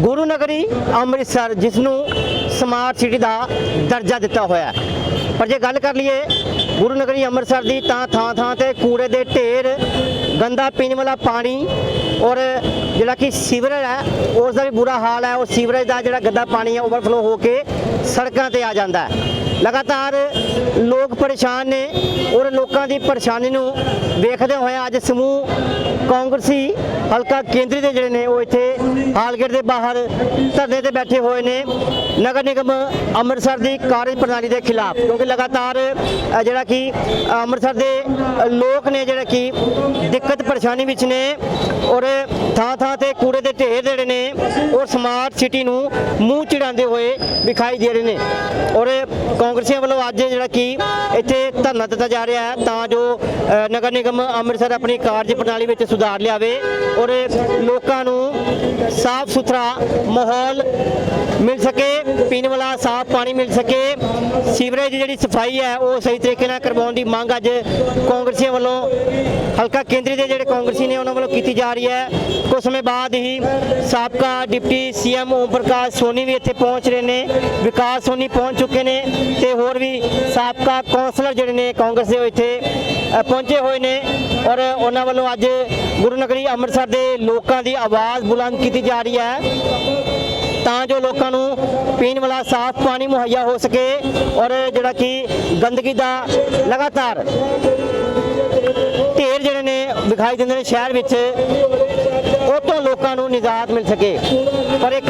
ਗੁਰੂ ਨਗਰੀ ਅੰਮ੍ਰਿਤਸਰ ਜਿਸ ਨੂੰ ਸਮਾਰਟ ਸਿਟੀ ਦਾ ਦਰਜਾ ਦਿੱਤਾ ਹੋਇਆ ਪਰ ਜੇ ਗੱਲ ਕਰ ਲਈਏ ਗੁਰੂ ਨਗਰੀ ਅੰਮ੍ਰਿਤਸਰ ਦੀ, ਤਾਂ ਥਾਂ ਥਾਂ ਤੇ ਕੂੜੇ ਦੇ ਢੇਰ, ਗੰਦਾ ਪੀਣ ਵਾਲਾ ਪਾਣੀ ਔਰ ਜਿਹੜਾ ਕਿ ਸੀਵਰੇਜ ਹੈ ਉਸ ਦਾ ਵੀ ਬੁਰਾ ਹਾਲ ਹੈ। ਉਹ ਸੀਵਰੇਜ ਦਾ ਜਿਹੜਾ ਗੰਦਾ ਪਾਣੀ ਹੈ ਓਵਰਫਲੋ ਹੋ ਕੇ ਸੜਕਾਂ ਤੇ ਆ ਜਾਂਦਾ ਹੈ। ਲਗਾਤਾਰ ਲੋਕ ਪਰੇਸ਼ਾਨ ਨੇ ਔਰ ਲੋਕਾਂ ਦੀ ਪਰੇਸ਼ਾਨੀ ਨੂੰ ਵੇਖਦੇ ਹੋਏ ਅੱਜ ਸਮੂਹ ਕਾਂਗਰਸੀ ਹਲਕਾ ਕੇਂਦਰੀ ਦੇ ਜਿਹੜੇ ਨੇ ਉਹ ਇੱਥੇ ਹਾਲਗੇਟ ਦੇ ਬਾਹਰ ਧਰਨੇ ਤੇ ਬੈਠੇ ਹੋਏ ਨੇ। ਨਗਰ ਨਿਗਮ ਅੰਮ੍ਰਿਤਸਰ ਦੀ ਕਾਰਜ ਪ੍ਰਣਾਲੀ ਦੇ ਖਿਲਾਫ, ਕਿਉਂਕਿ ਲਗਾਤਾਰ ਜਿਹੜਾ ਕਿ ਅੰਮ੍ਰਿਤਸਰ ਦੇ ਲੋਕ ਨੇ ਜਿਹੜਾ ਕਿ ਦਿੱਕਤ ਪਰੇਸ਼ਾਨੀ ਵਿੱਚ ਨੇ ਔਰ ਥਾਂ ਥਾਂ ਤੇ ਕੂੜੇ ਦੇ ਢੇਰ ਜਿਹੜੇ ਔਰ ਸਮਾਰਟ ਸਿਟੀ ਨੂੰ ਮੂੰਹ ਚੜਾਉਂਦੇ ਹੋਏ ਵਿਖਾਈ ਦੇ ਰਹੇ ਨੇ। ਔਰ ਕਾਂਗਰਸੀਆਂ ਵੱਲੋਂ ਅੱਜ ਜਿਹੜਾ ਕਿ ਇੱਥੇ ਧਰਨਾ ਦਿੱਤਾ ਜਾ ਰਿਹਾ ਹੈ, ਤਾਂ ਜੋ ਨਗਰ ਨਿਗਮ ਅੰਮ੍ਰਿਤਸਰ ਆਪਣੀ ਕਾਰਜ ਪ੍ਰਣਾਲੀ ਵਿੱਚ ਸੁਧਾਰ ਲਿਆਵੇ ਔਰ ਲੋਕਾਂ ਨੂੰ ਸਾਫ਼ ਸੁਥਰਾ ਮਾਹੌਲ ਮਿਲ ਸਕੇ, ਪੀਣ ਵਾਲਾ ਸਾਫ਼ ਪਾਣੀ ਮਿਲ ਸਕੇ। ਸੀਵਰੇਜ ਜਿਹੜੀ ਸਫ਼ਾਈ ਹੈ, ਉਹ ਸਹੀ ਤਰੀਕੇ ਨਾਲ ਕਰਵਾਉਣ ਦੀ ਮੰਗ ਅੱਜ ਕਾਂਗਰਸੀਆਂ ਵੱਲੋਂ ਹਲਕਾ ਕੇਂਦਰੀ ਦੇ ਜਿਹੜੇ ਕਾਂਗਰਸੀ ਨੇ ਉਹਨਾਂ ਵੱਲੋਂ ਕੀਤੀ ਜਾ ਰਹੀ ਹੈ। ਕੁਝ ਸਮੇਂ ਬਾਅਦ ਹੀ ਸਾਬਕਾ ਡਿਪਟੀ ਸੀਐਮ ਓਮ ਪ੍ਰਕਾਸ਼ ਸੋਨੀ ਵੀ ਇੱਥੇ ਪਹੁੰਚ ਰਹੇ ਨੇ। ਵਿਕਾਸ ਸੋਨੀ ਪਹੁੰਚ ਚੁੱਕੇ ਨੇ ਤੇ ਹੋਰ ਵੀ ਸਾਬਕਾ ਕੌਂਸਲਰ ਜਿਹੜੇ ਨੇ ਕਾਂਗਰਸ ਦੇ ਇੱਥੇ ਪਹੁੰਚੇ ਹੋਏ ਨੇ ਔਰ ਉਹਨਾਂ ਵੱਲੋਂ ਅੱਜ ਗੁਰੂ ਨਗਰੀ ਅੰਮ੍ਰਿਤਸਰ ਦੇ ਲੋਕਾਂ ਦੀ ਆਵਾਜ਼ ਬੁਲੰਦ ਕੀਤੀ ਜਾ ਰਹੀ ਹੈ। ਤਾਂ ਜੋ ਲੋਕਾਂ ਨੂੰ ਪੀਣ ਵਾਲਾ ਸਾਫ਼ ਪਾਣੀ ਮੁਹੱਈਆ ਹੋ ਸਕੇ ਔਰ ਜਿਹੜਾ ਕਿ ਗੰਦਗੀ ਦਾ ਲਗਾਤਾਰ ਢੇਰ ਜਿਹੜੇ ਨੇ ਵਿਖਾਈ ਦਿੰਦੇ ਨੇ ਸ਼ਹਿਰ ਵਿੱਚ ਉਹ ਤੋਂ ਲੋਕਾਂ ਨੂੰ ਨਿਜਾਤ ਮਿਲ ਸਕੇ। ਪਰ ਇੱਕ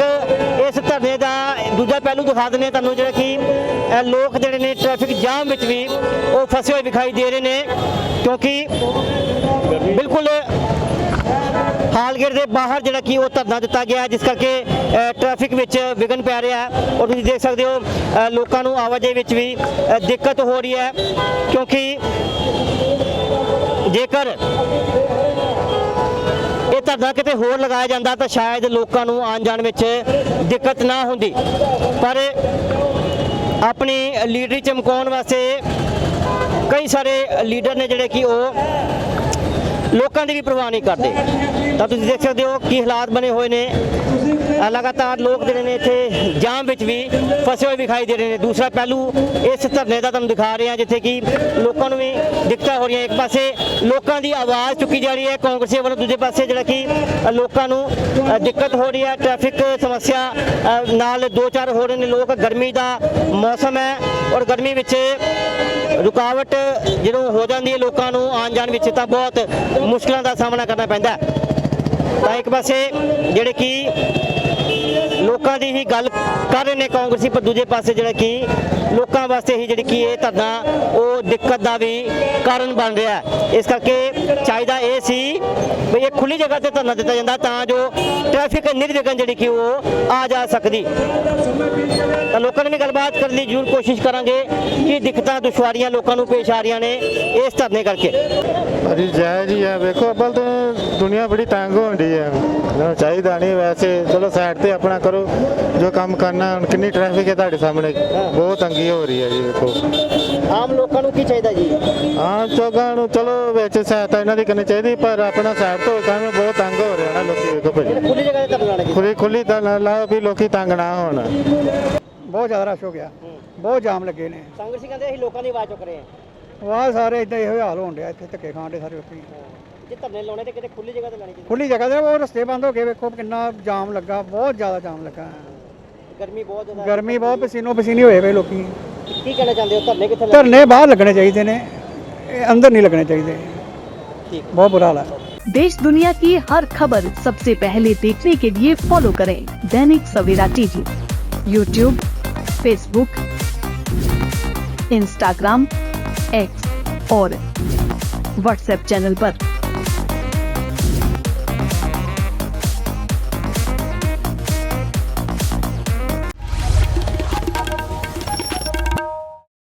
ਇਸ ਧਰਨੇ ਦਾ ਦੂਜਾ ਪਹਿਲੂ ਦਿਖਾ ਦਿੰਦੇ ਹਾਂ ਤੁਹਾਨੂੰ ਜਿਹੜਾ ਕਿ ਲੋਕ ਜਿਹੜੇ ਨੇ ਟ੍ਰੈਫਿਕ ਜਾਮ ਵਿੱਚ ਵੀ ਉਹ ਫਸੇ ਹੋਏ ਵਿਖਾਈ ਦੇ ਰਹੇ ਨੇ ਕਿਉਂਕਿ ਬਿਲਕੁਲ ਹਾਲਗੇਟ ਦੇ ਬਾਹਰ ਜਿਹੜਾ ਕਿ ਉਹ ਧਰਨਾ ਦਿੱਤਾ ਗਿਆ ਜਿਸ ਕਰਕੇ ਅ, ਟ੍ਰੈਫਿਕ ਵਿੱਚ ਵਿਘਨ ਪੈ ਰਿਹਾ ਔਰ ਤੁਸੀਂ ਦੇਖ ਸਕਦੇ ਹੋ ਲੋਕਾਂ ਨੂੰ ਆਵਾਜਾਈ ਵਿੱਚ ਵੀ ਦਿੱਕਤ ਹੋ ਰਹੀ ਹੈ ਕਿਉਂਕਿ ਜੇਕਰ ਇਹ ਧਰਨਾ ਕਿਤੇ ਹੋਰ ਲਗਾਇਆ ਜਾਂਦਾ ਤਾਂ ਸ਼ਾਇਦ ਲੋਕਾਂ ਨੂੰ ਆਉਣ ਜਾਣ ਵਿੱਚ ਦਿੱਕਤ ਨਾ ਹੁੰਦੀ। ਪਰ ਆਪਣੀ ਲੀਡਰੀ ਚਮਕਾਉਣ ਵਾਸਤੇ ਕਈ ਸਾਰੇ ਲੀਡਰ ਨੇ ਜਿਹੜੇ ਕਿ ਉਹ ਲੋਕਾਂ ਦੀ ਵੀ ਪਰਵਾਹ ਨਹੀਂ ਕਰਦੇ। ਤਾਂ ਤੁਸੀਂ ਦੇਖ ਸਕਦੇ ਹੋ ਕੀ ਹਾਲਾਤ ਬਣੇ ਹੋਏ ਨੇ। ਲਗਾਤਾਰ ਲੋਕ ਜਿਹੜੇ ਨੇ ਇੱਥੇ ਜਾਮ ਵਿੱਚ ਵੀ ਫਸੇ ਹੋਏ ਵਿਖਾਈ ਦੇ ਰਹੇ ਨੇ। ਦੂਸਰਾ ਪਹਿਲੂ ਇਸ ਧਰਨੇ ਦਾ ਤੁਹਾਨੂੰ ਦਿਖਾ ਰਹੇ ਹਾਂ, ਜਿੱਥੇ ਕਿ ਲੋਕਾਂ ਨੂੰ ਵੀ ਦਿੱਕਤਾਂ ਹੋ ਰਹੀਆਂ। ਇੱਕ ਪਾਸੇ ਲੋਕਾਂ ਦੀ ਆਵਾਜ਼ ਚੁੱਕੀ ਜਾ ਰਹੀ ਹੈ ਕਾਂਗਰਸੀਆਂ ਵੱਲੋਂ, ਦੂਜੇ ਪਾਸੇ ਜਿਹੜਾ ਕਿ ਲੋਕਾਂ ਨੂੰ ਦਿੱਕਤ ਹੋ ਰਹੀ ਹੈ। ਟ੍ਰੈਫਿਕ ਸਮੱਸਿਆ ਨਾਲ ਦੋ ਚਾਰ ਹੋ ਰਹੇ ਨੇ ਲੋਕ। ਗਰਮੀ ਦਾ ਮੌਸਮ ਹੈ ਔਰ ਗਰਮੀ ਵਿੱਚ ਰੁਕਾਵਟ ਜਦੋਂ ਹੋ ਜਾਂਦੀ ਹੈ ਲੋਕਾਂ ਨੂੰ ਆਉਣ ਜਾਣ ਵਿੱਚ, ਤਾਂ ਬਹੁਤ ਮੁਸ਼ਕਲਾਂ ਦਾ ਸਾਹਮਣਾ ਕਰਨਾ ਪੈਂਦਾ ਤਾਂ ਇੱਕ ਪਾਸੇ ਜਿਹੜੇ ਕਿ ਲੋਕਾਂ ਦੀ ਹੀ ਗੱਲ ਕਰ ਰਹੇ ਨੇ ਕਾਂਗਰਸੀ ਪਰ ਦੂਜੇ ਪਾਸੇ ਜਿਹੜਾ ਕਿ ਲੋਕਾਂ ਵਾਸਤੇ ਹੀ ਜਿਹੜੀ ਕਿ ਇਹ ਧਰਨਾ ਉਹ ਦਿੱਕਤ ਦਾ ਵੀ ਕਾਰਨ ਬਣ ਰਿਹਾ ਇਸ ਕਰਕੇ ਚਾਹੀਦਾ ਇਹ ਸੀ ਵੀ ਇਹ ਖੁੱਲੀ ਜਗ੍ਹਾ ਤੇ ਧਰਨਾ ਦਿੱਤਾ ਜਾਂਦਾ ਤਾਂ ਜੋ ਟ੍ਰੈਫਿਕ ਨਿਰਵਿਘਨ ਜਿਹੜੀ ਕਿ ਉਹ ਆ ਜਾ ਸਕਦੀ। ਤਾਂ ਲੋਕਾਂ ਨੇ ਵੀ ਗੱਲਬਾਤ ਕਰਨ ਦੀ ਜ਼ਰੂਰ ਕੋਸ਼ਿਸ਼ ਕਰਾਂਗੇ ਕਿ ਦਿੱਕਤਾਂ, ਦੁਸ਼ਵਾਰੀਆਂ ਲੋਕਾਂ ਨੂੰ ਪੇਸ਼ ਆ ਰਹੀਆਂ ਨੇ ਇਸ ਧਰਨੇ ਕਰਕੇ। ਅਜੀ ਜੈ ਜੀ ਹੈ ਵੇਖੋ ਅੱਬਲ ਤੇ ਦੁਨੀਆ ਬੜੀ ਤੰਗ ਹੋਣ ਡਈ ਹੈ ਇਹਨਾਂ ਚਾਹੀਦਾ ਨਹੀਂ ਵੈਸੇ, ਚਲੋ ਸਾਈਡ ਤੇ ਆਪਣਾ ਕਰੋ, ਜੋ ਕੰਮ ਕਰਨਾ, ਹੁਣ ਕਿੰਨੀ ਟ੍ਰੈਫਿਕ ਹੈ ਤੁਹਾਡੇ ਸਾਹਮਣੇ। ਬਹੁਤ ਤੰਗੀ ਹੋ ਰਹੀ ਹੈ ਜੀ ਵੇਖੋ ਆਮ ਲੋਕਾਂ ਨੂੰ ਕੀ ਚਾਹੀਦਾ ਜੀ? ਹਾਂ ਚੋਗਾ ਨੂੰ ਚਲੋ ਵਿੱਚ ਸਹਾਇਤਾ ਇਹਨਾਂ ਦੀ ਕਰਨੀ ਚਾਹੀਦੀ ਪਰ ਆਪਣਾ ਸਾਈਡ ਤੋਂ ਕੰਮ ਬਹੁਤ ਤੰਗ ਹੋ ਰਿਹਾ ਨਾ ਲੋਕੀ ਵੇਖੋ ਭਾਜੀ ਖੁੱਲੀ ਜਗ੍ਹਾ ਤੇ ਧਰਨਾ ਲਾਣਾ ਜੀ ਖੁੱਲੀ ਖੁੱਲੀ ਤਾਂ ਨਾ ਲਾਓ ਵੀ ਲੋਕੀ ਤੰਗ ਨਾ ਹੋਣ। ਬਹੁਤ ਜ਼ਿਆਦਾ ਰਸ਼ ਹੋ ਗਿਆ। ਬਹੁਤ ਜਾਮ ਲੱਗੇ ਨੇ। ਕਾਂਗਰਸੀ ਕਹਿੰਦੇ ਅਸੀਂ ਲੋਕਾਂ ਦੀ ਆਵਾਜ਼ ਚੁੱਕ ਰਹੇ ਹਾਂ। ਵਾਹ ਸਾਰੇ ਇਦਾਂ ਇਹੋ ਹਾਲ ਹੋਣ ਡਿਆ ਇੱਥੇ ਧੱਕੇ ਖਾਣ ਦੇ ਸਾਰੇ ਲੋਕੀ। ਜੇ ਧਰਨੇ ਲਾਉਣੇ ਤੇ ਕਿਤੇ ਖੁੱਲੀ ਜਗ੍ਹਾ ਤੇ ਲਾਣੀ ਚਾਹੀਦੀ। ਖੁੱਲੀ ਜਗ੍ਹਾ ਤੇ ਉਹ ਰਸਤੇ ਬੰਦ ਹੋ ਗਏ ਵੇਖੋ ਕਿੰਨਾ ਜਾਮ ਲੱਗਾ ਬਹੁਤ ਜ਼ਿਆਦਾ ਜਾਮ ਲੱਗਾ। ਗਰਮੀ ਬਹੁਤ ਜ਼ਿਆਦਾ ਗਰਮੀ ਬਹੁਤ ਪਸੀਨੋ ਪਸੀਨੀ ਹੋਏ ਪਏ ਲੋਕੀ ਕੀ ਕਹਿਣਾ ਚਾਹੁੰਦੇ ਹੋ ਧਰਨੇ ਕਿੱਥੇ ਲਾਉਣੇ ਧਰਨੇ ਬਾਹਰ ਲੱਗਣੇ ਚਾਹੀਦੇ ਨੇ ਇਹ ਅੰਦਰ ਨਹੀਂ ਲੱਗਣੇ ਚਾਹੀਦੇ ਠੀਕ। ਬਹੁਤ ਬੁਰਾ ਹਾਲ ਹੈ देश दुनिया की हर खबर सबसे पहले देखने के लिए फॉलो करें Dainik Savera TV YouTube Facebook Instagram X और व्हाट्सएप चैनल पर।